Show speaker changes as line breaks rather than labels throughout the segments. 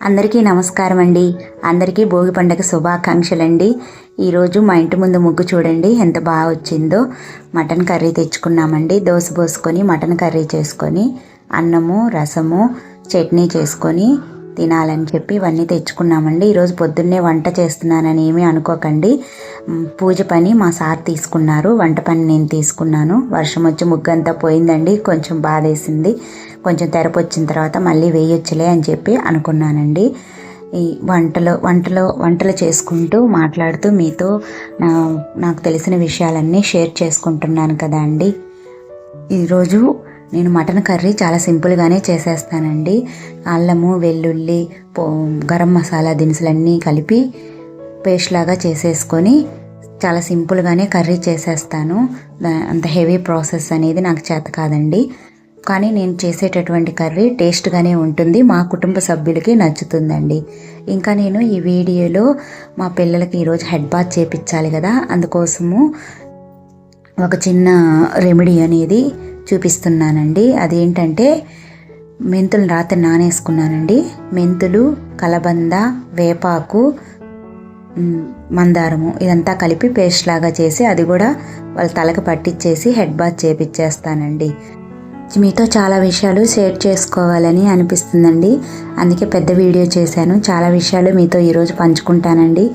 అందరికీ నమస్కారం అండి అందరికీ భోగి పండుగ శుభాకాంక్షలు అండి ఈరోజు మా ఇంటి ముందు ముగ్గు చూడండి ఎంత బాగా వచ్చిందో. Mutton curry తెచ్చుకున్నామండి. దోశ పోసుకొని మటన్ కర్రీ చేసుకొని అన్నము రసము చట్నీ చేసుకొని తినాలని చెప్పి ఇవన్నీ తెచ్చుకున్నామండి. ఈరోజు పొద్దున్నే వంట చేస్తున్నానని ఏమీ అనుకోకండి. పూజ పని మా సార్ తీసుకున్నారు. వంట పని నేను తీసుకున్నాను. వర్షం వచ్చి ముగ్గు అంతా పోయిందండి. కొంచెం బాధేసింది. కొంచెం తెరపు వచ్చిన తర్వాత మళ్ళీ వేయొచ్చులే అని చెప్పి అనుకున్నానండి. ఈ వంటలో వంటలో వంటలు చేసుకుంటూ మాట్లాడుతూ మీతో నా నాకు తెలిసిన విషయాలన్నీ షేర్ చేసుకుంటున్నాను కదా అండి. ఈరోజు నేను మటన్ కర్రీ చాలా సింపుల్గానే చేసేస్తానండి. అల్లము వెల్లుల్లి పో గరం మసాలా దినుసులన్నీ కలిపి పేస్ట్ లాగా చేసేసుకొని చాలా సింపుల్గానే కర్రీ చేసేస్తాను. దా- అంత హెవీ ప్రాసెస్ అనేది నాకు చేత కాదండి. కానీ నేను చేసేటటువంటి కర్రీ టేస్ట్గానే ఉంటుంది. మా కుటుంబ సభ్యులకి నచ్చుతుందండి. ఇంకా నేను ఈ వీడియోలో మా పిల్లలకి ఈరోజు హెడ్ బాత్ చేపించాలి కదా అందుకోసము ఒక చిన్న రెమెడీ అనేది చూపిస్తున్నానండి. అదేంటంటే మెంతులు రాత్రి నానేసుకున్నానండి. మెంతులు కలబంద వేపాకు మందారము ఇదంతా కలిపి పేస్ట్ లాగా చేసి అది కూడా వాళ్ళ తలకు పట్టించేసి హెడ్ బాత్ చేపించేస్తానండి మీతో చాలా విషయాలు షేర్ చేసుకోవాలని అనిపిస్తుందండి. అందుకే పెద్ద వీడియో చేశాను. చాలా విషయాలు మీతో ఈరోజు పంచుకుంటానండి.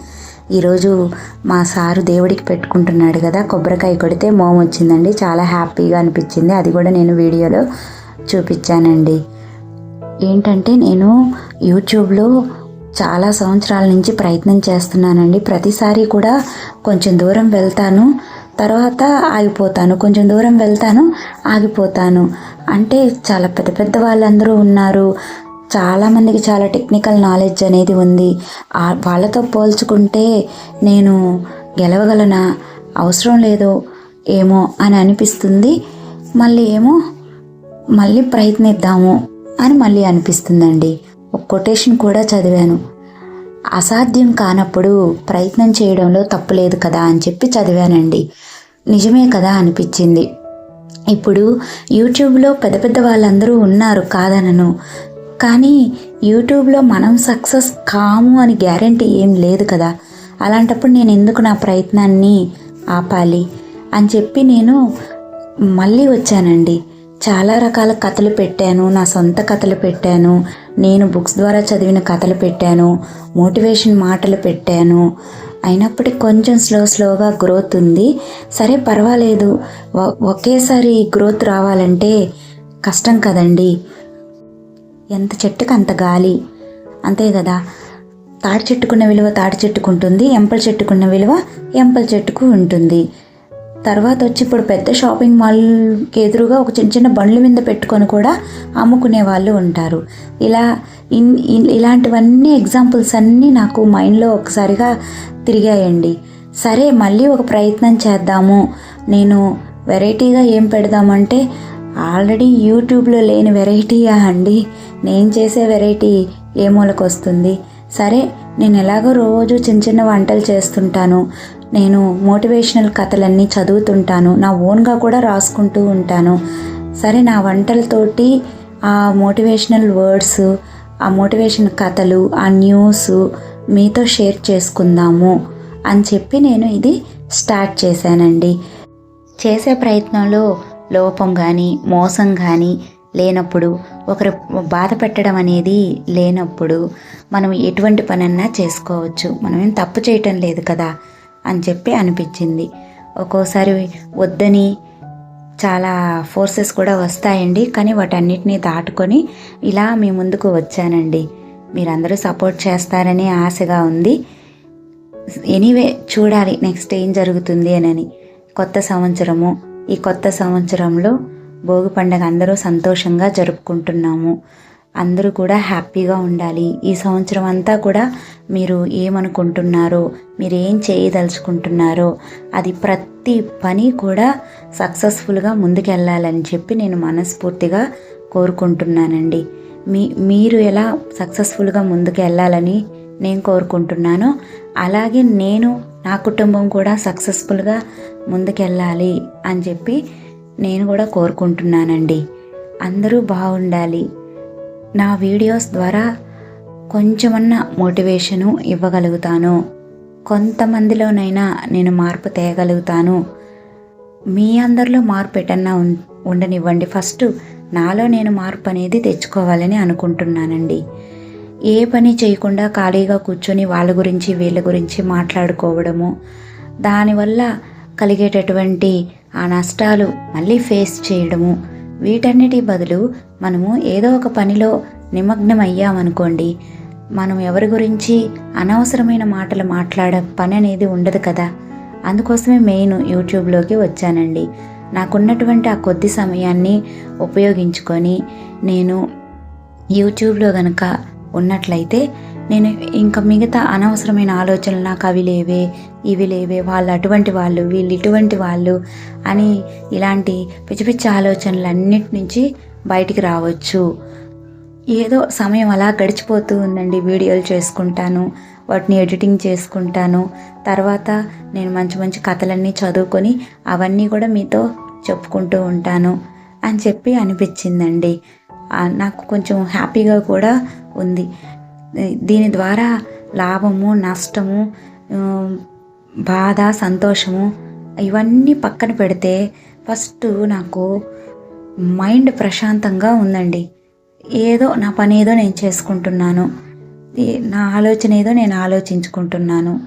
ఈరోజు మా సారు దేవుడికి పెట్టుకుంటున్నాడు కదా కొబ్బరికాయ కొడితే మోమ వచ్చిందండి. చాలా హ్యాపీగా అనిపించింది. అది కూడా నేను వీడియోలో చూపించానండి. ఏంటంటే నేను యూట్యూబ్లో చాలా సంవత్సరాల నుంచి ప్రయత్నం చేస్తున్నానండి. ప్రతిసారి కూడా కొంచెం దూరం వెళ్తాను. తర్వాత ఆగిపోతాను. కొంచెం దూరం వెళ్తాను ఆగిపోతాను. అంటే చాలా పెద్ద పెద్ద వాళ్ళందరూ ఉన్నారు. చాలామందికి చాలా టెక్నికల్ నాలెడ్జ్ అనేది ఉంది. వాళ్ళతో పోల్చుకుంటే నేను గెలవగలనా? అవసరం లేదో ఏమో అని అనిపిస్తుంది. మళ్ళీ ఏమో మళ్ళీ ప్రయత్నిద్దాము అని మళ్ళీ అనిపిస్తుందండి. ఒక కొటేషన్ కూడా చదివాను. అసాధ్యం కానప్పుడు ప్రయత్నం చేయడంలో తప్పు లేదు కదా అని చెప్పి చదివానండి. నిజమే కదా అనిపించింది. ఇప్పుడు యూట్యూబ్లో పెద్ద పెద్ద వాళ్ళందరూ ఉన్నారు కాదనను. కానీ యూట్యూబ్లో మనం సక్సెస్ కాము అని గ్యారంటీ ఏం లేదు కదా. అలాంటప్పుడు నేను ఎందుకు నా ప్రయత్నాన్ని ఆపాలి అని చెప్పి నేను మళ్ళీ వచ్చానండి. చాలా రకాల కథలు పెట్టాను నా సొంత కథలు పెట్టాను నేను బుక్స్ ద్వారా చదివిన కథలు పెట్టాను మోటివేషన్ మాటలు పెట్టాను. అయినప్పటికీ కొంచెం స్లో స్లోగా గ్రోత్ ఉంది. సరే పర్వాలేదు. ఒకేసారి గ్రోత్ రావాలంటే కష్టం కదండి. ఎంత చెట్టుకు అంత గాలి. అంతే కదా తాడి చెట్టుకున్న విలువ తాడి చెట్టుకు ఉంటుంది ఎంపల చెట్టుకున్న విలువ ఎంపల చెట్టుకు ఉంటుంది. తర్వాత వచ్చి ఇప్పుడు పెద్ద షాపింగ్ మాల్కి ఎదురుగా ఒక చిన్న చిన్న బండ్ల మీద పెట్టుకొని కూడా అమ్ముకునే వాళ్ళు ఉంటారు. ఇలా ఇన్ ఇలాంటివన్నీ ఎగ్జాంపుల్స్ అన్నీ నాకు మైండ్లో ఒకసారిగా తిరిగాయండి. సరే మళ్ళీ ఒక ప్రయత్నం చేద్దాము. నేను వెరైటీగా ఏం పెడదామంటే ఆల్రెడీ యూట్యూబ్లో లేని వెరైటీయా అండి? నేను చేసే వెరైటీ ఏ మూలకు వస్తుంది సరే నేను ఎలాగో రోజు చిన్న చిన్న వంటలు చేస్తుంటాను. నేను మోటివేషనల్ కథలన్నీ చదువుతుంటాను. నా ఓన్గా కూడా రాసుకుంటూ ఉంటాను. సరే నా వంటలతోటి ఆ మోటివేషనల్ వర్డ్స్ ఆ మోటివేషన్ కథలు ఆ న్యూస్ మీతో షేర్ చేసుకుందాము అని చెప్పి నేను ఇది స్టార్ట్ చేశానండి. చేసే ప్రయత్నంలో లోపం కానీ మోసం కానీ లేనప్పుడు ఒకరు బాధ పెట్టడం అనేది లేనప్పుడు మనం ఎటువంటి పనన్నా చేసుకోవచ్చు. మనం ఏం తప్పు చేయటం లేదు కదా. అని చెప్పి అనిపించింది. ఒక్కోసారి వద్దని చాలా ఫోర్సెస్ కూడా వస్తాయండి కానీ వాటన్నిటిని దాటుకొని ఇలా మీ ముందుకు వచ్చానండి. మీరందరూ సపోర్ట్ చేస్తారని ఆశగా ఉంది. ఎనీవే చూడాలి నెక్స్ట్ ఏం జరుగుతుంది అని కొత్త సంవత్సరము ఈ కొత్త సంవత్సరంలో భోగి పండుగ అందరూ సంతోషంగా జరుపుకుంటున్నాము. అందరూ కూడా హ్యాపీగా ఉండాలి. ఈ సంవత్సరం అంతా కూడా మీరు ఏమనుకుంటున్నారో మీరు ఏం చేయదలుచుకుంటున్నారో అది ప్రతి పని కూడా సక్సెస్ఫుల్గా ముందుకెళ్ళాలని చెప్పి నేను మనస్ఫూర్తిగా కోరుకుంటున్నానండి. మీ మీరు ఎలా సక్సెస్ఫుల్గా ముందుకు వెళ్ళాలని నేను కోరుకుంటున్నానో అలాగే నేను నా కుటుంబం కూడా సక్సెస్ఫుల్గా ముందుకెళ్ళాలి అని చెప్పి నేను కూడా కోరుకుంటున్నానండి. అందరూ బాగుండాలి. నా వీడియోస్ ద్వారా కొంచెమన్నా మోటివేషను ఇవ్వగలుగుతాను. కొంతమందిలోనైనా నేను మార్పు తేయగలుగుతాను. మీ అందరిలో మార్పు ఎటన్నా ఉం- ఉండనివ్వండి. ఫస్ట్ నాలో నేను మార్పు అనేది తెచ్చుకోవాలని అనుకుంటున్నానండి. ఏ పని చేయకుండా ఖాళీగా కూర్చొని వాళ్ళ గురించి వీళ్ళ గురించి మాట్లాడుకోవడము దానివల్ల కలిగేటటువంటి ఆ నష్టాలు మళ్ళీ ఫేస్ చేయడము వీటన్నిటి బదులు మనము ఏదో ఒక పనిలో నిమగ్నం అయ్యామనుకోండి మనం ఎవరి గురించి అనవసరమైన మాటలు మాట్లాడే పని అనేది ఉండదు కదా. అందుకోసమే మెయిన్ యూట్యూబ్లోకి వచ్చానండి. నాకున్నటువంటి ఆ కొద్ది సమయాన్ని ఉపయోగించుకొని నేను యూట్యూబ్లో గనక ఉన్నట్లయితే నేను ఇంకా మిగతా అనవసరమైన ఆలోచనలు నాకు అవి లేవే ఇవి లేవే వాళ్ళు అటువంటి వాళ్ళు వీళ్ళు ఇటువంటి వాళ్ళు అని ఇలాంటి పిచ్చి పిచ్చి ఆలోచనలు అన్నిటి నుంచి బయటికి రావచ్చు. ఏదో సమయం అలా గడిచిపోతూ ఉందండి వీడియోలు చేసుకుంటాను వాటిని ఎడిటింగ్ చేసుకుంటాను. తర్వాత నేను మంచి మంచి కథలన్నీ చదువుకొని అవన్నీ కూడా మీతో చెప్పుకుంటూ ఉంటాను అని చెప్పి అనిపించిందండి. నాకు కొంచెం హ్యాపీగా కూడా ఉంది. దీని ద్వారా లాభము నష్టము బాధ సంతోషము ఇవన్నీ పక్కన పెడితే ఫస్ట్ నాకు మైండ్ ప్రశాంతంగా ఉందండి. ఏదో నా పని ఏదో నేను చేసుకుంటున్నాను. నా ఆలోచన ఏదో నేను ఆలోచించుకుంటున్నాను.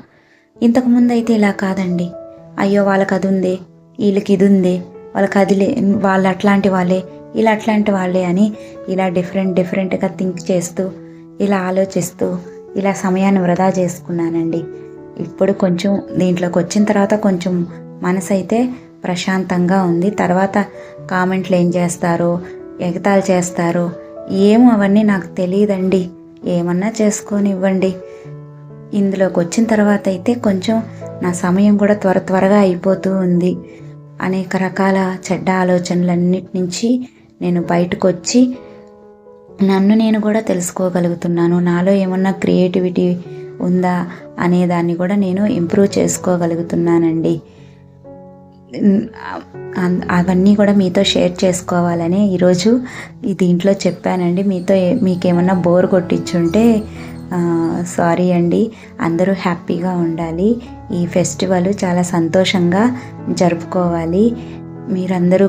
ఇంతకుముందు అయితే ఇలా కాదండి. అయ్యో వాళ్ళకి అది ఉంది వీళ్ళకి ఇది ఉంది వాళ్ళకి అది లే వాళ్ళు అట్లాంటి వాళ్ళే ఇలా అట్లాంటి వాళ్ళే అని ఇలా డిఫరెంట్ డిఫరెంట్గా థింక్ చేస్తూ ఇలా ఆలోచిస్తూ ఇలా సమయాన్ని వృధా చేసుకున్నానండి. ఇప్పుడు కొంచెం దీంట్లోకి వచ్చిన తర్వాత కొంచెం మనసు అయితే ప్రశాంతంగా ఉంది. తర్వాత కామెంట్లు ఏం చేస్తారో ఎగతాలు చేస్తారో ఏమో అవన్నీ నాకు తెలియదండి. ఏమన్నా చేసుకొని ఇవ్వండి ఇందులోకి వచ్చిన తర్వాత అయితే కొంచెం నా సమయం కూడా త్వర త్వరగా అయిపోతూ ఉంది. అనేక రకాల చెడ్డ ఆలోచనలన్నిటి నుంచి నేను బయటకు వచ్చి నన్ను నేను కూడా తెలుసుకోగలుగుతున్నాను. నాలో ఏమన్నా క్రియేటివిటీ ఉందా అనే దాన్ని కూడా నేను ఇంప్రూవ్ చేసుకోగలుగుతున్నానండి. అవన్నీ కూడా మీతో షేర్ చేసుకోవాలని ఈరోజు దీంట్లో చెప్పానండి. మీతో మీకేమన్నా బోర్ కొట్టించుంటే సారీ అండి. అందరూ హ్యాపీగా ఉండాలి. ఈ ఫెస్టివల్ చాలా సంతోషంగా జరుపుకోవాలి. మీరందరూ